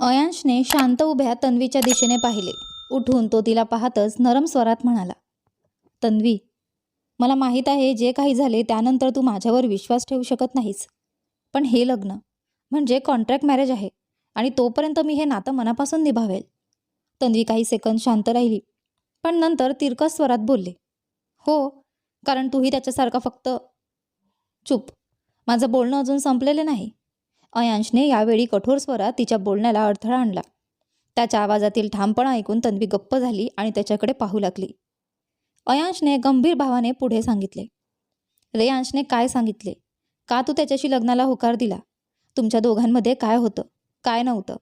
अयांशने शांत उभ्या तन्वीच्या दिशेने पाहिले. उठून तो तिला पाहतच नरम स्वरात म्हणाला तन्वी मला माहीत आहे जे काही झाले त्यानंतर तू माझ्यावर विश्वास ठेवू शकत नाहीस. पण हे लग्न म्हणजे कॉन्ट्रॅक्ट मॅरेज आहे आणि तोपर्यंत मी हे नातं मनापासून निभावेल. तन्वी काही सेकंद शांत राहिली पण नंतर तिरकस स्वरात बोलले हो कारण तूही त्याच्यासारखा फक्त चूप. माझं बोलणं अजून संपलेलं नाही. अयांशने यावेळी कठोर स्वरात तिच्या बोलण्याला अडथळा आणला. त्याच्या आवाजातील ठामपणा ऐकून तन्वी गप्प झाली आणि त्याच्याकडे पाहू लागली. अयांशने गंभीर भावाने पुढे सांगितले. रेयांशने काय सांगितले? का तू त्याच्याशी लग्नाला होकार दिला? तुमच्या दोघांमध्ये काय होतं? काय नव्हतं?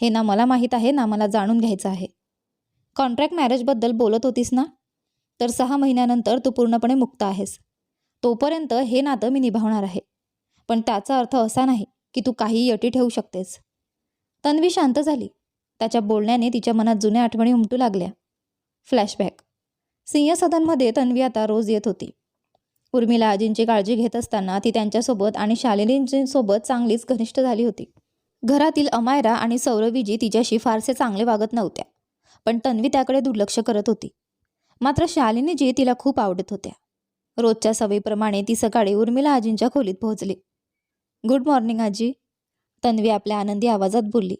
हे ना मला माहीत आहे ना मला जाणून घ्यायचं आहे. कॉन्ट्रॅक्ट मॅरेजबद्दल बोलत होतीस ना? तर सहा महिन्यानंतर तू पूर्णपणे मुक्त आहेस. तोपर्यंत हे नातं मी निभावणार आहे. पण त्याचा अर्थ असा नाही. की तू काहीही अटी ठेवू शकतेस. तन्वी शांत झाली. त्याच्या बोलण्याने तिच्या मनात जुन्या आठवणी उमटू लागल्या. फ्लॅशबॅक सिंह सदनमध्ये तन्वी आता रोज येत होती. उर्मिला आजींची काळजी घेत असताना ती त्यांच्यासोबत आणि शालिनींसोबत चांगलीच घनिष्ठ झाली होती. घरातील अमायरा आणि सौरवीजी तिच्याशी फारसे चांगले वागत नव्हत्या पण तन्वी त्याकडे दुर्लक्ष करत होती. मात्र शालिनीजी तिला खूप आवडत होत्या. रोजच्या सवयीप्रमाणे ती सकाळी उर्मिला आजींच्या खोलीत पोहोचली. गुड मॉर्निंग आजी. तन्वी आपल्या आनंदी आवाजात बोलली.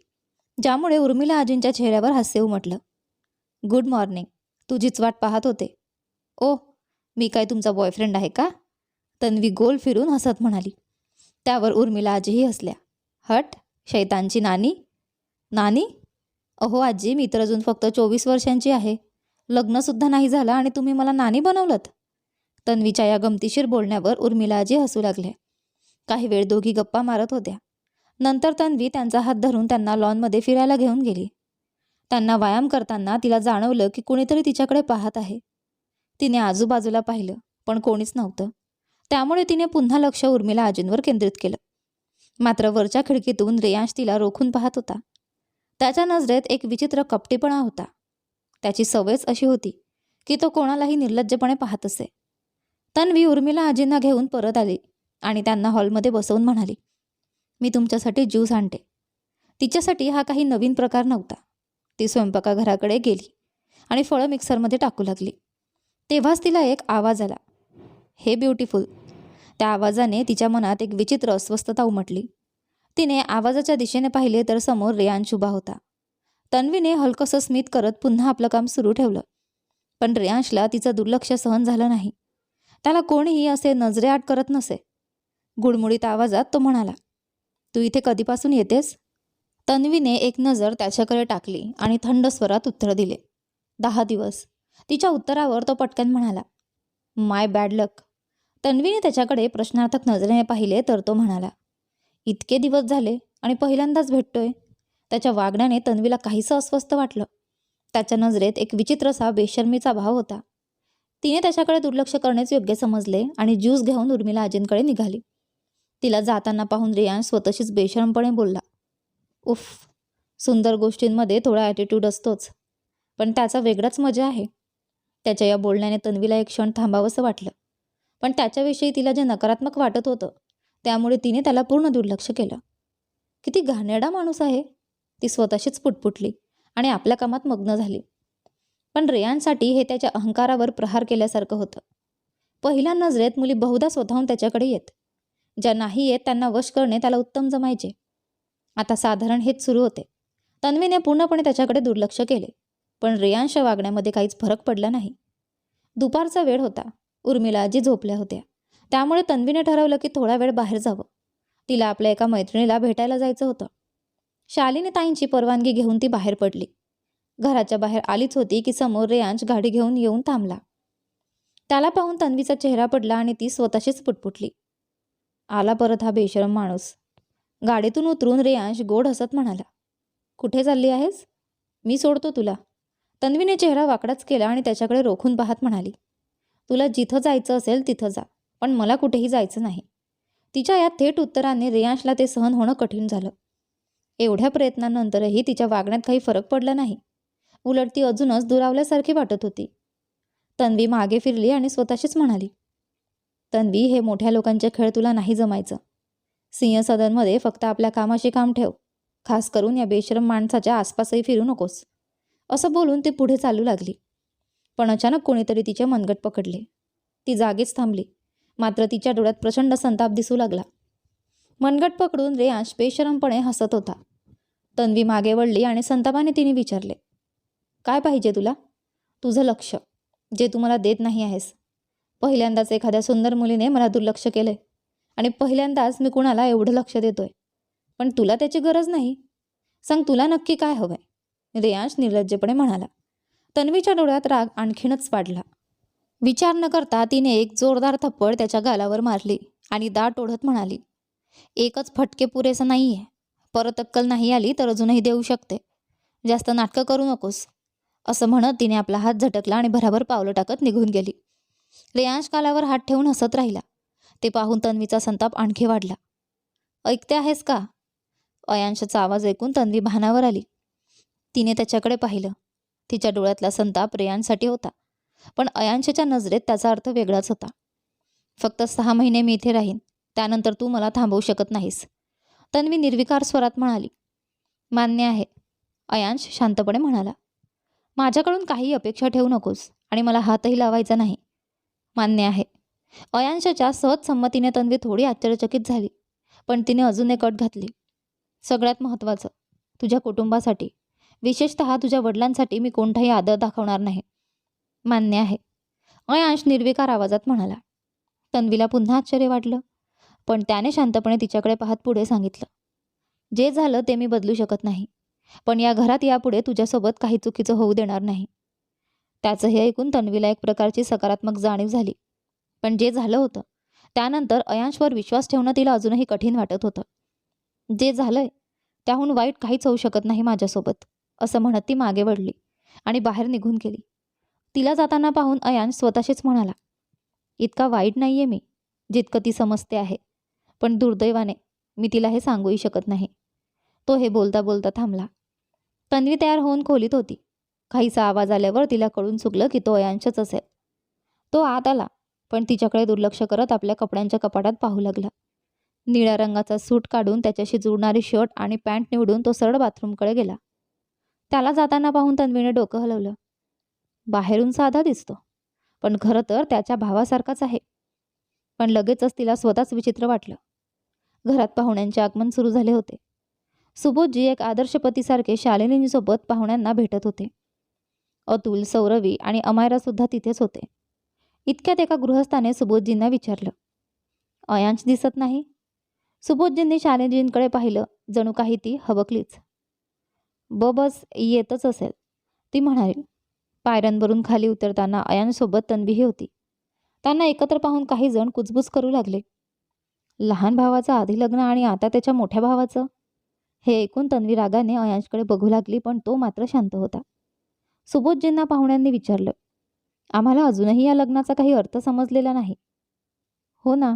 ज्यामुळे उर्मिला आजींच्या चेहऱ्यावर हास्य उमटलं. Good morning. तुझीच वाट पाहत होते. ओ मी काय तुमचा बॉयफ्रेंड आहे का? तन्वी गोल फिरून हसत म्हणाली. त्यावर उर्मिला आजीही हसल्या. हट शैतांची नानी. नानी? अहो आजी मी तर अजून फक्त चोवीस वर्षांची आहे. लग्नसुद्धा नाही झालं आणि तुम्ही मला नानी बनवलत? तन्वीच्या या गमतीशीर बोलण्यावर उर्मिला आजी हसू लागल्या. काही वेळ दोघी गप्पा मारत होत्या. नंतर तन्वी त्यांचा हात धरून त्यांना लॉनमध्ये फिरायला घेऊन गेली. त्यांना व्यायाम करताना तिला जाणवलं की कुणीतरी तिच्याकडे पाहत आहे. तिने आजूबाजूला पाहिलं पण कोणीच नव्हतं. त्यामुळे तिने पुन्हा लक्ष उर्मिला आजींवर केंद्रित केलं. मात्र वरच्या खिडकीतून रेयांश तिला रोखून पाहत होता. त्याच्या नजरेत एक विचित्र कपटीपणा होता. त्याची सवयच अशी होती की तो कोणालाही निर्लज्जपणे पाहत असे. तन्वी उर्मिला आजींना घेऊन परत आली. आणि त्यांना हॉलमध्ये बसवून म्हणाली मी तुमच्यासाठी ज्यूस आणते. तिच्यासाठी हा काही नवीन प्रकार नव्हता. ती स्वयंपाकाघराकडे गेली आणि फळं मिक्सरमध्ये टाकू लागली. तेव्हाच तिला एक आवाज आला. हे ब्युटिफुल. त्या आवाजाने तिच्या मनात एक विचित्र अस्वस्थता उमटली. तिने आवाजाच्या दिशेने पाहिले तर समोर रेयांश उभा होता. तन्वीने हलकंसं स्मित करत पुन्हा आपलं काम सुरू ठेवलं. पण रेयांशला तिचं दुर्लक्ष सहन झालं नाही. त्याला कोणीही असे नजरेआट करत नसे. गुडमुडीत आवाजात तो म्हणाला तू इथे कधीपासून येतेस? तन्वीने एक नजर त्याच्याकडे टाकली आणि थंड स्वरात उत्तर दिले दहा दिवस. तिच्या उत्तरावर तो पटकन म्हणाला माय बॅड लक. तन्वीने त्याच्याकडे प्रश्नार्थक नजरेने पाहिले तर तो म्हणाला इतके दिवस झाले आणि पहिल्यांदाच भेटतोय. त्याच्या वागण्याने तन्वीला काहीसं अस्वस्थ वाटलं. त्याच्या नजरेत एक विचित्रसा बेशर्मीचा भाव होता. तिने त्याच्याकडे दुर्लक्ष करणेच योग्य समजले आणि ज्यूस घेऊन उर्मिला आजींकडे निघाली. तिला जाताना पाहून रियान स्वतःशीच बेशरमपणे बोलला उफ सुंदर गोष्टींमध्ये थोडा ॲटिट्यूड असतोच पण त्याचा वेगळाच मजा आहे त्याच्या या बोलण्याने तन्वीला एक क्षण थांबावंसं वाटलं पण त्याच्याविषयी तिला जे नकारात्मक वाटत होतं त्यामुळे तिने त्याला पूर्ण दुर्लक्ष केलं. किती घाणेरडा माणूस आहे. ती स्वतःशीच पुटपुटली आणि आपल्या कामात मग्न झाली. पण रेयांसाठी हे त्याच्या अहंकारावर प्रहार केल्यासारखं होतं. पहिल्या नजरेत मुली बहुधा स्वतःहून त्याच्याकडे येत. ज्या नाही येत त्यांना वश करणे त्याला उत्तम जमायचे. आता साधारण हेच सुरू होते. तन्वीने पूर्णपणे त्याच्याकडे दुर्लक्ष केले पण रेयांशच्या वागण्यामध्ये काहीच फरक पडला नाही. दुपारचा वेळ होता. उर्मिला आजी झोपल्या होत्या. त्यामुळे तन्वीने ठरवलं की थोडा वेळ बाहेर जावं. तिला आपल्या एका मैत्रिणीला भेटायला जायचं होतं. शालिनी ताईंची परवानगी घेऊन ती बाहेर पडली. घराच्या बाहेर आलीच होती की समोर रेयांश गाडी घेऊन येऊन थांबला. त्याला पाहून तन्वीचा चेहरा पडला आणि ती स्वतःशीच पुटपुटली. आला परत हा बेशरम माणूस. गाडीतून उतरून रेयांश गोड हसत म्हणाला कुठे चालली आहेस? मी सोडतो तुला. तन्वीने चेहरा वाकडाच केला आणि त्याच्याकडे रोखून पाहत म्हणाली तुला जिथं जायचं असेल तिथं जा पण मला कुठेही जायचं नाही. तिच्या या थेट उत्तराने रेयांशला ते सहन होणं कठीण झालं. एवढ्या प्रयत्नांनंतरही तिच्या वागण्यात काही फरक पडला नाही. उलट ती अजूनच दुरावल्यासारखी वाटत होती. तन्वी मागे फिरली आणि स्वतःशीच म्हणाली तन्वी हे मोठ्या लोकांचे खेळ तुला नाही जमायचं. सिंह सदनमध्ये फक्त आपल्या कामाशी काम ठेव. खास करून या बेशरम माणसाच्या आसपासही फिरू नकोस. असं बोलून ती पुढे चालू लागली. पण अचानक कोणीतरी तिचे मनगट पकडले. ती जागीच थांबली. मात्र तिच्या डोळ्यात प्रचंड संताप दिसू लागला. मनगट पकडून रेयांश बेशरमपणे हसत होता. तन्वी मागे वळली आणि संतापाने तिने विचारले काय पाहिजे तुला? तुझं लक्ष जे तू मला देत नाही आहेस पहिल्यांदाच एखाद्या सुंदर मुलीने मला दुर्लक्ष केलंय. आणि पहिल्यांदाच मी कुणाला एवढं लक्ष देतोय. पण तुला त्याची गरज नाही. सांग तुला नक्की काय हवंय. रेयांश निर्लज्जपणे म्हणाला. तन्वीच्या डोळ्यात राग आणखीनच वाढला. विचार न करता तिने एक जोरदार थप्पड त्याच्या गालावर मारली आणि दाट ओढत म्हणाली एकच फटके पुरेसं नाही आहे परत अक्कल नाही आली तर अजूनही देऊ शकते. जास्त नाटकं करू नकोस. असं म्हणत तिने आपला हात झटकला आणि भराभर पावलं टाकत निघून गेली. रेयांश कालावर हात ठेवून हसत राहिला. ते पाहून तन्वीचा संताप आणखी वाढला. ऐकते आहेस का? अयांशाचा आवाज ऐकून तन्वी भानावर आली. तिने त्याच्याकडे पाहिलं. तिच्या डोळ्यातला संताप रेयांसाठी होता. पण अयांशच्या नजरेत त्याचा अर्थ वेगळाच होता. फक्त सहा महिने मी इथे राहीन. त्यानंतर तू मला थांबवू शकत नाहीस. तन्वी निर्विकार स्वरात म्हणाली. मान्य आहे. अयांश शांतपणे म्हणाला. माझ्याकडून काही अपेक्षा ठेवू नकोस आणि मला हातही लावायचा नाही. मान्य आहे. अयांशाच्या सहज संमतीने तन्वी थोडी आश्चर्यचकित झाली पण तिने अजून एक अट घातली. सगळ्यात महत्त्वाचं तुझ्या कुटुंबासाठी विशेषत तुझ्या वडिलांसाठी मी कोणताही आदर दाखवणार नाही. मान्य आहे. अयांश निर्विकार आवाजात म्हणाला. तन्वीला पुन्हा आश्चर्य वाटलं पण त्याने शांतपणे तिच्याकडे पाहत पुढे सांगितलं. जे झालं ते मी बदलू शकत नाही पण या घरात यापुढे तुझ्यासोबत काही चुकीचं होऊ देणार नाही. त्याचं हे ऐकून तन्वीला एक प्रकारची सकारात्मक जाणीव झाली. पण जे झालं होतं त्यानंतर अयांशवर विश्वास ठेवणं तिला अजूनही कठीण वाटत होतं. जे झालंय त्याहून वाईट काहीच होऊ शकत नाही माझ्यासोबत असं म्हणत ती मागे वळली आणि बाहेर निघून गेली. तिला जाताना पाहून अयांश स्वतःशीच म्हणाला इतका वाईट नाही आहे मी जितकं ती समजते आहे. पण दुर्दैवाने मी तिला हे सांगूही शकत नाही. तो हे बोलता बोलता थांबला. तन्वी तयार होऊन खोलीत होती. काहीसा आवाज आल्यावर तिला कळून चुकलं की तो अयांशच असेल. तो आत आला पण तिच्याकडे दुर्लक्ष करत आपल्या कपड्यांच्या कपाटात पाहू लागला. निळ्या रंगाचा सूट काढून त्याच्याशी जुळणारी शर्ट आणि पॅन्ट निवडून तो सरळ बाथरूमकडे गेला. त्याला जाताना पाहून तन्वीने डोकं हलवलं. बाहेरून साधा दिसतो पण खरं तर त्याच्या भावासारखाच आहे. पण लगेचच तिला स्वतःच विचित्र वाटलं. घरात पाहुण्यांचे आगमन सुरू झाले होते. सुबोधजी एक आदर्श पतीसारखे शालिनींसोबत पाहुण्यांना भेटत होते. अतुल सौरवी आणि अमायरा सुद्धा तिथेच होते. इतक्यात एका गृहस्थाने सुबोधजींना विचारलं अयांश दिसत नाही? सुबोधजींनी शानेजींकडे पाहिलं जणू काही ती हबकलीच ब बस येतच असेल ती म्हणाली. पायऱ्यांवरून खाली उतरताना अयांशसोबत तन्वीही होती. त्यांना एकत्र पाहून काही जण कुजबूज करू लागले. लहान भावाचं आधी लग्न आणि आता त्याच्या मोठ्या भावाचं? हे ऐकून तन्वी रागाने अयांशकडे बघू लागली पण तो मात्र शांत होता. सुबोधजींना पाहुण्यांनी विचारलं आम्हाला अजूनही या लग्नाचा काही अर्थ समजलेला नाही. हो ना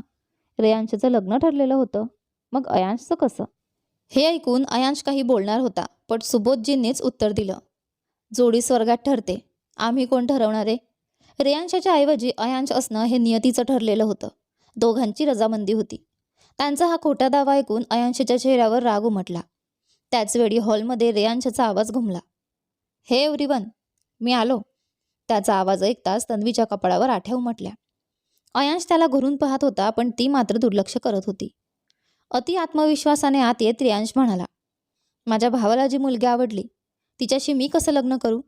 रेयांशचं लग्न ठरलेलं होतं. मग अयांशचं कसं? हे ऐकून अयांश काही बोलणार होता पण सुबोधजींनीच उत्तर दिलं. जोडी स्वर्गात ठरते. आम्ही कोण ठरवणारे? रेयांशाच्या ऐवजी अयांश असणं हे नियतीचं ठरलेलं होतं. दोघांची रजामंदी होती. त्यांचा हा खोटा दावा ऐकून अयांशच्या चेहऱ्यावर राग उमटला. त्याचवेळी हॉलमध्ये रेयांशचा आवाज घुमला. हे एव्हरीवन मी आलो. त्याचा आवाज ऐकताच तन्वीच्या कपाळावर आठ्या उमटल्या. अयांश त्याला घरून पाहत होता पण ती मात्र दुर्लक्ष करत होती. अति आत्मविश्वासाने आत येत रियांश म्हणाला माझ्या भावाला जी मुलगी आवडली तिच्याशी मी कसं लग्न करू?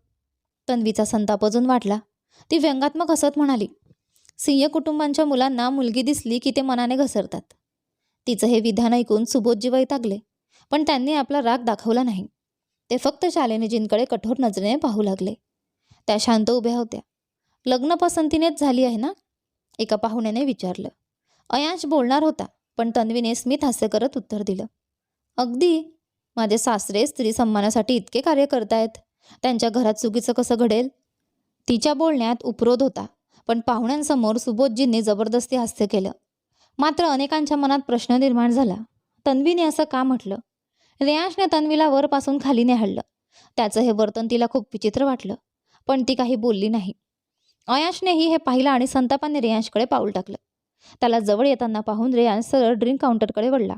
तन्वीचा संताप अजून वाटला ती व्यंगात्मक हसत म्हणाली सिंह कुटुंबांच्या मुलांना मुलगी दिसली की ते मनाने घसरतात. तिचं हे विधान ऐकून सुबोधजी वैतागले पण त्यांनी आपला राग दाखवला नाही. ते फक्त शालिनीजींकडे कठोर नजरेने पाहू लागले. त्या शांत उभ्या होत्या. लग्न पसंतीनेच झाली आहे ना? एका पाहुण्याने विचारलं. अयांश बोलणार होता पण तन्वीने स्मित हास्य करत उत्तर दिलं. अगदी माझे सासरे स्त्री सन्मानासाठी इतके कार्य करतायत. त्यांच्या घरात चुकीचं कसं घडेल? तिच्या बोलण्यात उपरोध होता पण पाहुण्यांसमोर सुबोधजींनी जबरदस्ती हास्य केलं. मात्र अनेकांच्या मनात प्रश्न निर्माण झाला. तन्वीने असं का म्हटलं? रेयांशने तन्वीला वरपासून खाली नेहळलं त्याचं हे वर्तन तिला खूप विचित्र वाटलं. पण ती काही बोलली नाही. अयांशनेही हे पाहिलं आणि संतापाने रेयांशकडे पाऊल टाकलं. त्याला जवळ येताना पाहून रेयांश सरळ ड्रिंक काउंटरकडे वळला.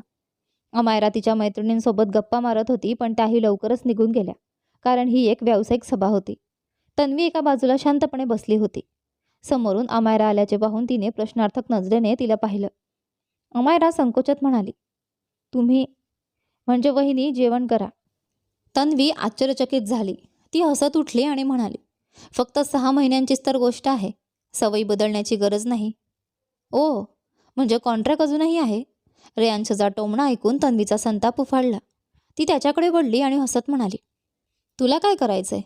अमायरा तिच्या मैत्रिणींसोबत गप्पा मारत होती पण त्याही लवकरच निघून गेल्या कारण ही एक व्यावसायिक सभा होती. तन्वी एका बाजूला शांतपणे बसली होती. समोरून अमायरा आल्याचे पाहून तिने प्रश्नार्थक नजरेने तिला पाहिलं. अमायरा संकोचत म्हणाली तुम्ही म्हणजे वहिनी जेवण करा. तन्वी आश्चर्यचकित झाली. ती हसत उठली आणि म्हणाली फक्त सहा महिन्यांचीच तर गोष्ट आहे. सवयी बदलण्याची गरज नाही. ओ म्हणजे कॉन्ट्रॅक्ट अजूनही आहे? रेयांशचा टोमणा ऐकून तन्वीचा संताप उफाळला. ती त्याच्याकडे वळली आणि हसत म्हणाली तुला काय करायचंय?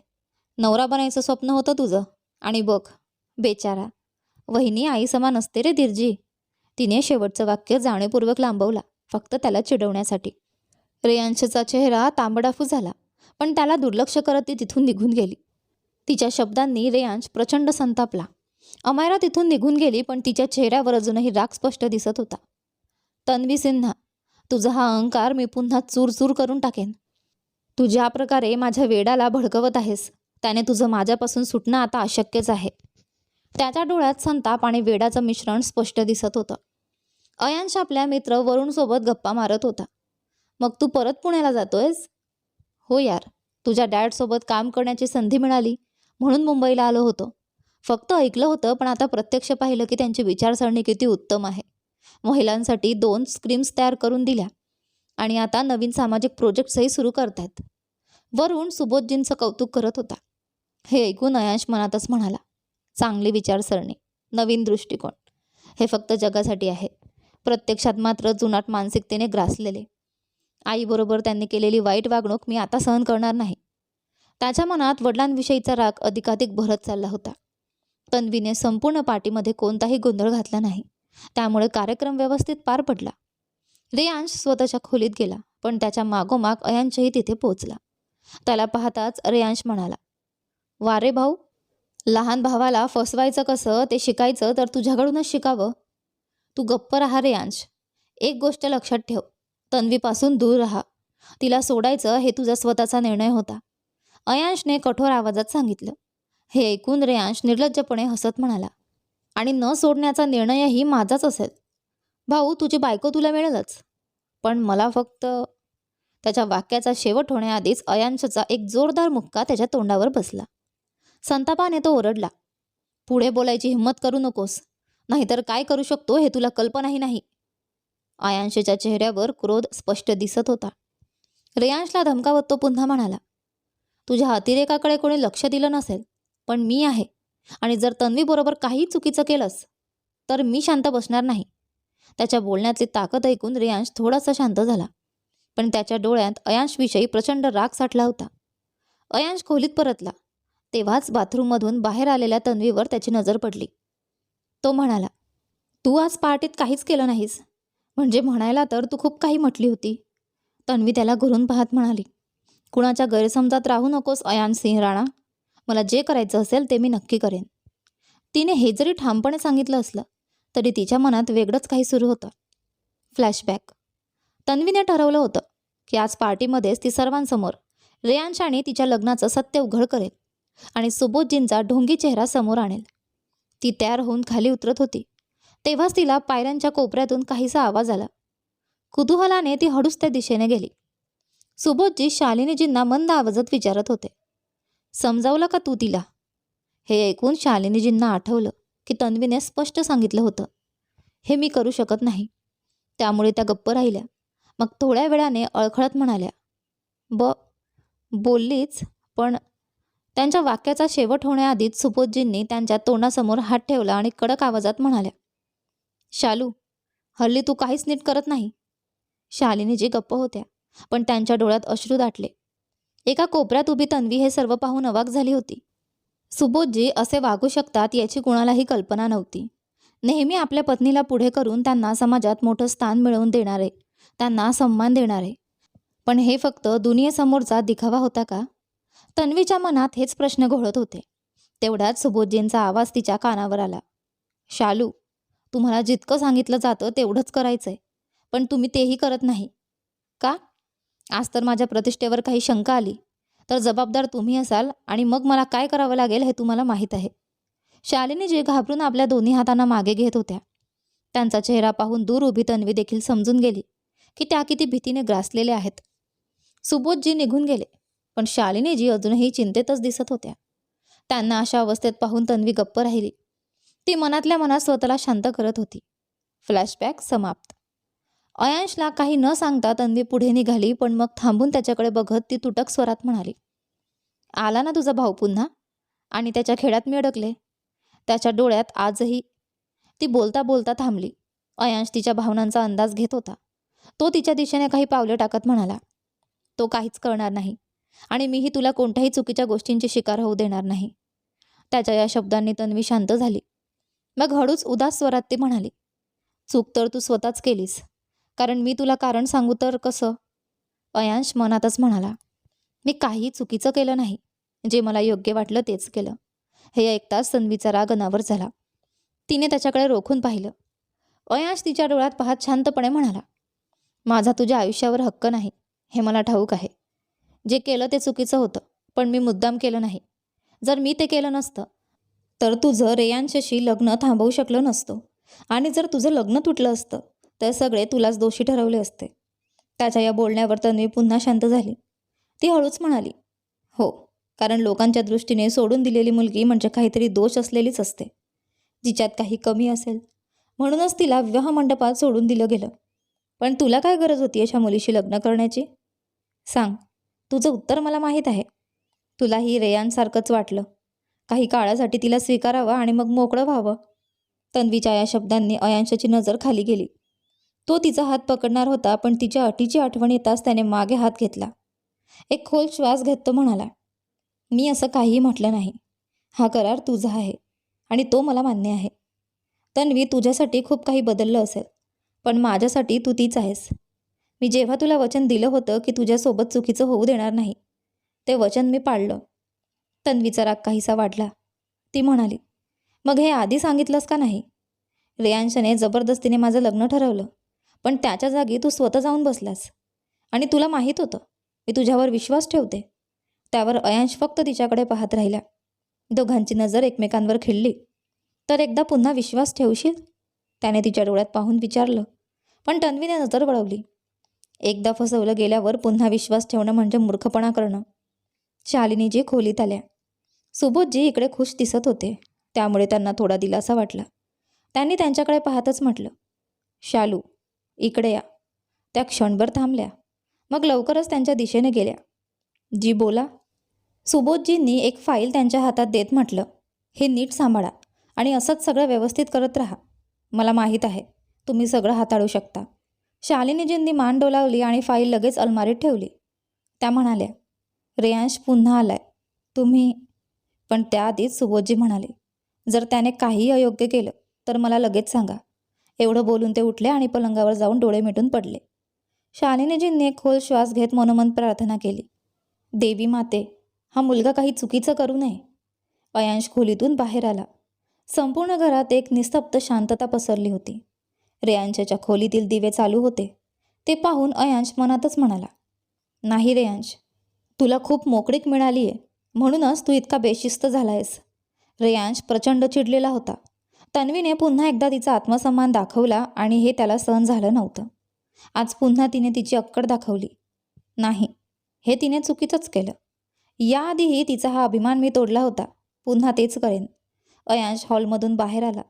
नवरा बनायचं स्वप्न होतं तुझं. आणि बघ बेचारा. वहिनी आई समान असते रे धीरजी तिने शेवटचं वाक्य जाणीवपूर्वक लांबवला फक्त त्याला चिडवण्यासाठी. रेयांशचा चेहरा तांबडाफू झाला पण त्याला दुर्लक्ष करत ती तिथून निघून गेली. तिच्या शब्दांनी रेयांश प्रचंड संतापला. अमायरा तिथून निघून गेली पण तिच्या चेहऱ्यावर अजूनही राग स्पष्ट दिसत होता. तन्वी सिन्हा तुझा हा अहंकार मी पुन्हा चूर करून टाकेन. तू ज्या प्रकारे माझ्या वेडाला भडकवत आहेस त्याने तुझं माझ्यापासून सुटणं आता अशक्यच आहे. त्याच्या डोळ्यात संताप आणि वेडाचं मिश्रण स्पष्ट दिसत होतं. अयांश आपल्या मित्र वरुणसोबत गप्पा मारत होता. मग तू परत पुण्याला जातोयस? हो यार तुझ्या डॅडसोबत काम करण्याची संधी मिळाली. म्हणून मुंबईला आलो होतो. फक्त ऐकलं होतं पण आता प्रत्यक्ष पाहिलं की त्यांची विचारसरणी किती उत्तम आहे. महिलांसाठी दोन स्क्रीम्स तयार करून दिल्या आणि आता नवीन सामाजिक प्रोजेक्ट्सही सुरू करतायत. वरून सुबोधजींचं कौतुक करत होता. हे ऐकून अयांश मनातच म्हणाला चांगली विचारसरणी नवीन दृष्टिकोन. हे फक्त जगासाठी आहे. प्रत्यक्षात मात्र जुनाट मानसिकतेने ग्रासलेले. आईबरोबर त्यांनी केलेली वाईट वागणूक मी आता सहन करणार नाही. त्याच्या मनात वडिलांविषयीचा राग अधिकाधिक भरत चालला होता. तन्वीने संपूर्ण पार्टीमध्ये कोणताही गोंधळ घातला नाही. त्यामुळे कार्यक्रम व्यवस्थित पार पडला. रेयांश स्वतःच्या खोलीत गेला पण त्याच्या मागोमाग अयांशही तिथे पोहोचला. त्याला पाहताच रेयांश म्हणाला वारे भाऊ लहान भावाला फसवायचं कसं ते शिकायचं तर तुझ्याकडूनच शिकावं. तू गप्प राहा रेयांश. एक गोष्ट लक्षात ठेव तन्वीपासून दूर राहा. तिला सोडायचं हे तुझा स्वतःचा निर्णय होता. अयांशने कठोर आवाजात सांगितलं. हे ऐकून रेयांश निर्लज्जपणे हसत म्हणाला आणि न सोडण्याचा निर्णयही माझाच असेल. भाऊ तुझी बायको तुला मिळेलच. पण मला फक्त त्याच्या वाक्याचा शेवट होण्याआधीच अयांशचा एक जोरदार मुक्का त्याच्या तोंडावर बसला. संतापाने तो ओरडला पुढे बोलायची हिंमत करू नकोस. नाहीतर काय करू शकतो हे तुला कल्पनाही नाही. आयांशच्या चेहऱ्यावर क्रोध स्पष्ट दिसत होता. रेयांशला धमकावत तो पुन्हा म्हणाला तुझ्या अतिरेकाकडे कोणी लक्ष दिलं नसेल पण मी आहे. आणि जर तन्वीबरोबर काही चुकीचं केलंस तर मी शांत बसणार नाही. त्याच्या बोलण्यातली ताकद ऐकून रियांश थोडासा शांत झाला. पण त्याच्या डोळ्यात अयांशविषयी प्रचंड राग साठला होता. अयांश खोलीत परतला. तेव्हाच बाथरूममधून बाहेर आलेल्या तन्वीवर त्याची नजर पडली. तो म्हणाला तू आज पार्टीत काहीच केलं नाहीस. म्हणजे म्हणायला तर तू खूप काही म्हटली होती. तन्वी त्याला घरून पाहत म्हणाली कुणाच्या गैरसमजात राहू नकोस अयान सिंह राणा. मला जे करायचं असेल ते मी नक्की करेन. तिने हे जरी ठामपणे सांगितलं असलं तरी तिच्या मनात वेगळंच काही सुरू होतं. फ्लॅशबॅक तन्वीने ठरवलं होतं की आज पार्टीमध्येच ती सर्वांसमोर रेयांशाने तिच्या लग्नाचं सत्य उघड करेल आणि सुबोधजींचा ढोंगी चेहरा समोर आणेल. ती तयार होऊन खाली उतरत होती. तेव्हाच तिला पायऱ्यांच्या कोपऱ्यातून काहीसा आवाज आला. कुतूहलाने ती हळूच त्या दिशेने गेली. सुबोधजी शालिनीजींना मंद आवाजात विचारत होते. समजावलं का तू तिला? हे ऐकून शालिनीजींना आठवलं की तन्वीने स्पष्ट सांगितलं होतं. हे मी करू शकत नाही. त्यामुळे त्या गप्प राहिल्या. मग थोड्या वेळाने अळखळत म्हणाल्या ब बोललीच पण त्यांच्या वाक्याचा शेवट होण्याआधीच सुबोधजींनी त्यांच्या तोंडासमोर हात ठेवला आणि कडक आवाजात म्हणाल्या शालू हल्ली तू काहीच नीट करत नाही. शालिनीजी गप्प होत्या. पण त्यांच्या डोळ्यात अश्रू दाटले. एका कोपऱ्यात उभी तन्वी हे सर्व पाहून अवाक झाली होती. सुबोधजी असे वागू शकतात याची कुणालाही कल्पना नव्हती. नेहमी आपल्या पत्नीला पुढे करून त्यांना समाजात मोठं स्थान मिळवून देणारे त्यांना सन्मान देणारे. पण हे फक्त दुनियेसमोरचा दिखावा होता का? तन्वीच्या मनात हेच प्रश्न घोळत होते. तेवढ्यात सुबोधजींचा आवाज तिच्या कानावर आला. शालू तुम्हाला जितकं सांगितलं जातं तेवढंच करायचंय पण तुम्ही तेही करत नाही. का? आज तर माझ्या प्रतिष्ठेवर काही शंका आली. तर जबाबदार तुम्ही असाल आणि मग मला काय करावं लागेल हे तुम्हाला माहीत आहे. शालिनी जे घाबरून आपल्या दोन्ही हातांना मागे घेत होत्या. त्यांचा चेहरा पाहून दूर उभी तन्वी देखील समजून गेली की त्या किती भीतीने ग्रासलेले आहेत. सुबोधजी निघून गेले पण शालिनीजी अजूनही चिंतेतच दिसत होत्या. त्यांना अशा अवस्थेत पाहून तन्वी गप्प राहिली. ती मनातल्या मनात स्वतःला शांत करत होती. फ्लॅशबॅक समाप्त. अयांशला काही न सांगता तन्वी पुढे निघाली पण मग थांबून त्याच्याकडे बघत ती तुटक स्वरात म्हणाली आला ना तुझा भाऊ पुन्हा? आणि त्याच्या खेड्यात मी अडकले. त्याच्या डोळ्यात आजही ती बोलता बोलता थांबली. अयांश तिच्या भावनांचा अंदाज घेत होता. तो तिच्या दिशेने काही पावले टाकत म्हणाला तो काहीच करणार नाही आणि मीही तुला कोणत्याही चुकीच्या गोष्टींची शिकार होऊ देणार नाही. त्याच्या या शब्दांनी तन्वी शांत झाली. मग हळूच उदास स्वरात ती म्हणाली चूक तर तू स्वतःच केलीस. कारण मी तुला कारण सांगू तर कसं? अयांश मनातच म्हणाला मी काही चुकीचं केलं नाही. जे मला योग्य वाटलं तेच केलं. हे ऐकताच तन्वीचा राग अनावर झाला. तिने त्याच्याकडे रोखून पाहिलं. अयांश तिच्या डोळ्यात पाहत शांतपणे म्हणाला माझा तुझ्या आयुष्यावर हक्क नाही. हे मला ठाऊक आहे. जे केलं ते चुकीचं होतं पण मी मुद्दाम केलं नाही. जर मी ते केलं नसतं तर तुझं रेयांशशी लग्न थांबवू शकलं नसतं. आणि जर तुझं लग्न तुटलं असतं तर सगळे तुलाच दोषी ठरवले असते. त्याच्या या बोलण्यावर तन्वी पुन्हा शांत झाली. ती हळूच म्हणाली हो कारण लोकांच्या दृष्टीने सोडून दिलेली मुलगी म्हणजे काहीतरी दोष असलेलीच असते. जिच्यात काही कमी असेल. म्हणूनच तिला विवाह मंडपात सोडून दिलं गेलं. पण तुला काय गरज होती अशा मुलीशी लग्न करण्याची? सांग तुझं उत्तर मला माहीत आहे. तुलाही रेयांसारखंच वाटलं. काही काळासाठी तिला स्वीकारावं आणि मग मोकळं व्हावं. तन्वीच्या या शब्दांनी अयांशाची नजर खाली गेली. तो तिचा हात पकडणार होता पण तिच्या अटीची आठवण येताच त्याने मागे हात घेतला. एक खोल श्वास घेत तो म्हणाला मी असं काहीही म्हटलं नाही. हा करार तुझा आहे आणि तो मला मान्य आहे. तन्वी तुझ्यासाठी खूप काही बदललं असेल पण माझ्यासाठी तू तीच आहेस. मी जेव्हा तुला वचन दिलं होतं की तुझ्यासोबत चुकीचं होऊ देणार नाही ते वचन मी पाळलं. तन्वीचा राग काहीसा वाढला. ती म्हणाली मग हे आधी सांगितलंस का नाही? रेयांशने जबरदस्तीने माझं लग्न ठरवलं. पण त्याच्या जागी तू स्वतः जाऊन बसलास. आणि तुला माहीत होतं मी तुझ्यावर विश्वास ठेवते. त्यावर अयांश फक्त तिच्याकडे पाहत राहिला. दोघांची नजर एकमेकांवर खिळली. तर एकदा पुन्हा विश्वास ठेवशील? त्याने तिच्या डोळ्यात पाहून विचारलं. पण तन्वीने नजर वळवली. एकदा फसवलं गेल्यावर पुन्हा विश्वास ठेवणं म्हणजे मूर्खपणा करणं. शालिनीजी खोलीत आल्या. सुबोधजी इकडे खुश दिसत होते. त्यामुळे त्यांना थोडा दिलासा वाटला. त्यांनी त्यांच्याकडे पाहतच म्हटलं शालू इकडे या. त्या क्षणभर थांबल्या. मग लवकरच त्यांच्या दिशेने गेल्या. जी बोला. सुबोधजींनी एक फाईल त्यांच्या हातात देत म्हटलं हे नीट सांभाळा आणि असंच सगळं व्यवस्थित करत राहा. मला माहीत आहे तुम्ही सगळं हाताळू शकता. शालिनीजींनी मान डोलावली आणि फाईल लगेच अलमारीत ठेवली. त्या म्हणाल्या रेयांश पुन्हा आलाय. तुम्ही पण त्याआधीच सुबोधजी म्हणाले जर त्याने काही अयोग्य केलं तर मला लगेच सांगा. एवढं बोलून ते उठले आणि पलंगावर जाऊन डोळे मिटून पडले. शालिनीजींनी एक खोल श्वास घेत मनोमन प्रार्थना केली. देवी माते हा मुलगा काही चुकीचं करू नये. अयांश खोलीतून बाहेर आला. संपूर्ण घरात एक निस्तब्ध शांतता पसरली होती. रेयांशच्या खोलीतील दिवे चालू होते. ते पाहून अयांश मनातच म्हणाला नाही रेयांश तुला खूप मोकळीक मिळाली आहे म्हणूनच तू इतका बेशिस्त झालायस. रेयांश प्रचंड चिडलेला होता. तन्वीने पुन्हा एकदा तिचा आत्मसन्मान दाखवला आणि हे त्याला सहन झालं नव्हतं. आज पुन्हा तिने तिची अक्कड दाखवली. नाही हे तिने चुकीचंच केलं. याआधीही तिचा हा अभिमान मी तोडला होता. पुन्हा तेच करेन. अयांश हॉलमधून बाहेर आला.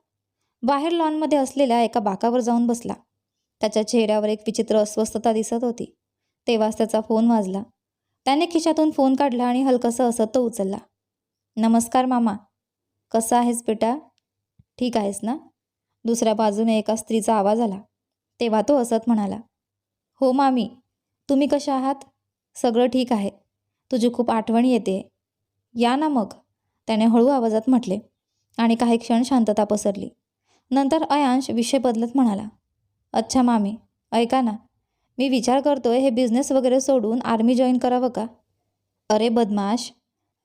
बाहेर लॉनमध्ये असलेल्या एका बाकावर जाऊन बसला. त्याच्या चेहऱ्यावर एक विचित्र अस्वस्थता दिसत होती. तेव्हाच त्याचा फोन वाजला. त्याने खिशातून फोन काढला आणि हलकंसं असत तो उचलला. नमस्कार मामा. कसं आहेस बेटा? ठीक आहेस ना? दुसऱ्या बाजूने एका स्त्रीचा आवाज आला. तेव्हा तो असत म्हणाला हो मामी तुम्ही कशा आहात? सगळं ठीक आहे. तुझी खूप आठवण येते. या ना मग. त्याने हळू आवाजात म्हटले आणि काही क्षण शांतता पसरली. नंतर अयांश विषय बदलत म्हणाला अच्छा मामी ऐका ना. मी विचार करतोय हे बिझनेस वगैरे सोडून आर्मी जॉईन करावं का? अरे बदमाश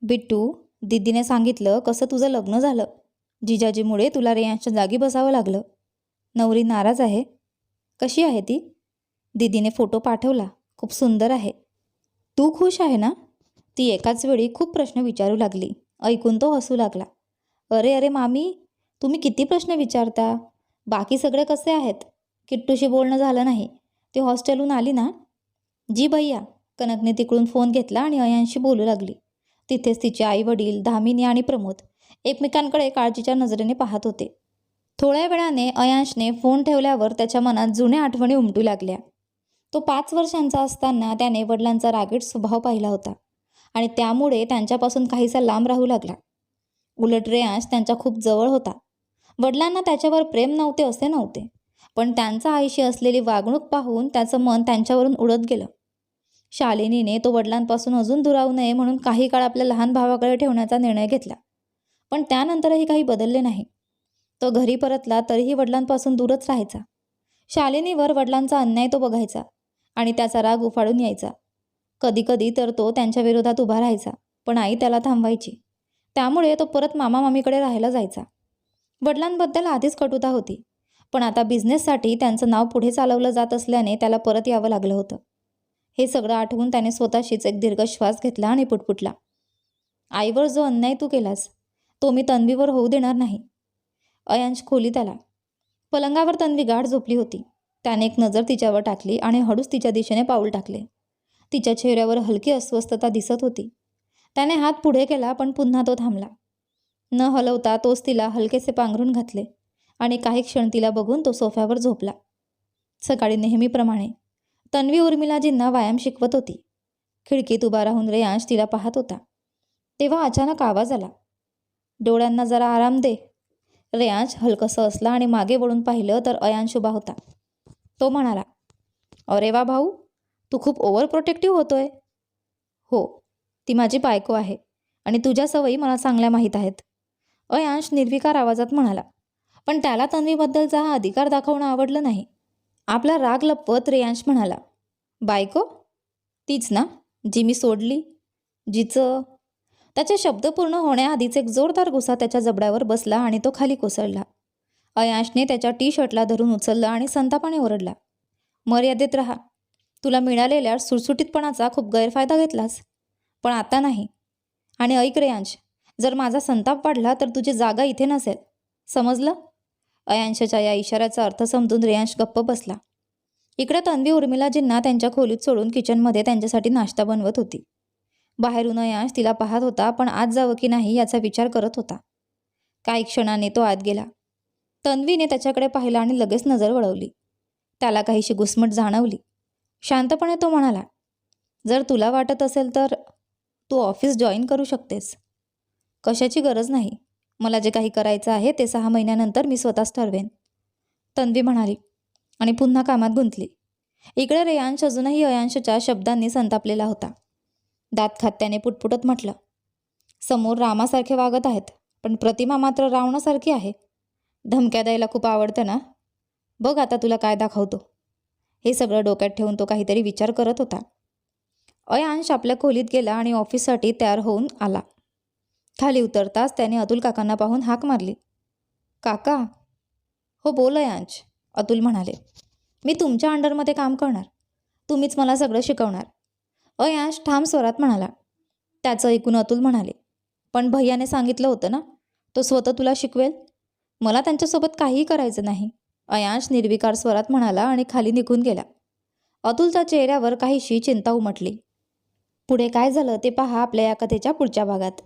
बिट्टू दीदीने सांगितलं कसं तुझं लग्न झालं. जिजाजीमुळे तुला रेयांशच्या जागी बसावं लागलं. नवरी नाराज आहे. कशी आहे ती? दीदीने फोटो पाठवला. खूप सुंदर आहे. तू खुश आहे ना? ती एकाच वेळी खूप प्रश्न विचारू लागली. ऐकून तो हसू लागला. अरे अरे मामी तुम्ही किती प्रश्न विचारता? बाकी सगळे कसे आहेत? किट्टूशी बोलणं झालं नाही. ती हॉस्टेलहून आली ना? जी भैया कनकने तिकडून फोन घेतला आणि अयांशी बोलू लागली. तिथेच तिचे आई वडील धामिनी आणि प्रमोद एकमेकांकडे काळजीच्या नजरेने पाहत होते. थोड्या वेळाने अयांशने फोन ठेवल्यावर त्याच्या मनात जुन्या आठवणी उमटू लागल्या. तो पाच वर्षांचा असताना त्याने वडिलांचा रागीट स्वभाव पाहिला होता आणि त्यामुळे त्यांच्यापासून काहीसा लांब राहू लागला. उलट रेयांश त्यांच्या खूप जवळ होता. वडिलांना त्याच्यावर प्रेम नव्हते असे नव्हते पण त्यांचा आईशी असलेली वागणूक पाहून त्याचं मन त्यांच्यावरून उडत गेलं. शालिनीने तो वडिलांपासून अजून दुरावू नये म्हणून काही काळ आपल्या लहान भावाकडे ठेवण्याचा निर्णय घेतला. पण त्यानंतरही काही बदलले नाही. तो घरी परतला तरीही वडिलांपासून दूरच राहायचा. शालिनीवर वडिलांचा अन्याय तो बघायचा आणि त्याचा राग उफाळून यायचा. कधीकधी तर तो त्यांच्या विरोधात उभा राहायचा पण आई त्याला थांबवायची. त्यामुळे तो परत मामा मामीकडे राहायला जायचा. वडिलांबद्दल आधीच कटुता होती पण आता बिझनेससाठी त्यांचं नाव पुढे चालवलं जात असल्याने त्याला परत यावं लागलं होतं. हे सगळं आठवून त्याने स्वतःशीच एक दीर्घ श्वास घेतला आणि पुटपुटला. आईवर जो अन्याय तू केलास तो मी तन्वीवर होऊ देणार नाही. अयांश खोलीत आला. पलंगावर तन्वी गाढ झोपली होती. त्याने एक नजर तिच्यावर टाकली आणि हळूच तिच्या दिशेने पाऊल टाकले. तिच्या चेहऱ्यावर हलकी अस्वस्थता दिसत होती. त्याने हात पुढे केला पण पुन्हा तो थांबला. न हलवता तोच तिला हलकेसे पांघरून घातले आणि काही क्षण तिला बघून तो सोफ्यावर झोपला. सकाळी नेहमीप्रमाणे तन्वी उर्मिलाजींना व्यायाम शिकवत होती. खिडकीत उभा राहून रेयांश तिला पाहत होता. तेव्हा अचानक आवाज आला. डोळ्यांना जरा आराम दे. रेयांश हलकसं असला आणि मागे वळून पाहिलं तर अयांश उभा होता. तो म्हणाला अरे वा भाऊ तू खूप ओव्हर प्रोटेक्टिव्ह होतोय. हो ती माझी बायको आहे आणि तुझ्या सवयी मला चांगल्या माहीत आहेत. अयांश निर्विकार आवाजात म्हणाला पण त्याला तन्वीबद्दलचा हा अधिकार दाखवणं आवडलं नाही. आपला राग लपवत रेयांश म्हणाला बायको तीच ना जी मी सोडली जिचं त्याचे शब्द पूर्ण होण्याआधीच एक जोरदार गुसा त्याच्या जबड्यावर बसला आणि तो खाली कोसळला. अयांशने त्याच्या टी शर्टला धरून उचललं आणि संतापाने ओरडला मर्यादेत राहा. तुला मिळालेल्या सुटसुटीतपणाचा खूप गैरफायदा घेतलास. पण आता नाही. आणि ऐक रेयांश जर माझा संताप वाढला तर तुझी जागा इथे नसेल. समजलं? अयांशच्या या इशाऱ्याचा अर्थ समजून रेयांश गप्प बसला. इकडे तन्वी उर्मिलाजींना त्यांच्या खोलीत सोडून किचनमध्ये त्यांच्यासाठी नाश्ता बनवत होती. बाहेरून अयांश तिला पाहत होता पण आत जावं की नाही याचा विचार करत होता. काही क्षणाने तो आत गेला. तन्वीने त्याच्याकडे पाहिलं आणि लगेच नजर वळवली. त्याला काहीशी घुसमट जाणवली. शांतपणे तो म्हणाला जर तुला वाटत असेल तर तू ऑफिस जॉईन करू शकतेस. कशाची गरज नाही. मला जे काही करायचं आहे ते सहा महिन्यानंतर मी स्वतःच ठरवेन. तन्वी म्हणाली आणि पुन्हा कामात गुंतली. इकडे रेयांश अजूनही अयांशच्या शब्दांनी संतापलेला होता. दात खात्याने पुटपुटत म्हटलं. समोर रामासारखे वागत आहेत पण प्रतिमा मात्र रावणासारखी आहे. धमक्या द्यायला खूप आवडतं ना? बघ आता तुला काय दाखवतो. हे सगळं डोक्यात ठेवून तो काहीतरी विचार करत होता. अयांश आपल्या खोलीत गेला आणि ऑफिससाठी तयार होऊन आला. खाली उतरताच त्याने अतुल काकांना पाहून हाक मारली. काका? हो बोल अयांश अतुल म्हणाले. मी तुमच्या अंडरमध्ये काम करणार. तुम्हीच मला सगळं शिकवणार. अयांश ठाम स्वरात म्हणाला त्याचं ऐकून अतुल म्हणाले पण भैयाने सांगितलं होतं ना तो स्वतः तुला शिकवेल? मला त्यांच्यासोबत काहीही करायचं नाही. अयांश निर्विकार स्वरात म्हणाला आणि खाली निघून गेला. अतुलच्या चेहऱ्यावर काहीशी चिंता उमटली. पुढे काय झालं ते पहा आपल्या या कथेच्या पुढच्या भागात.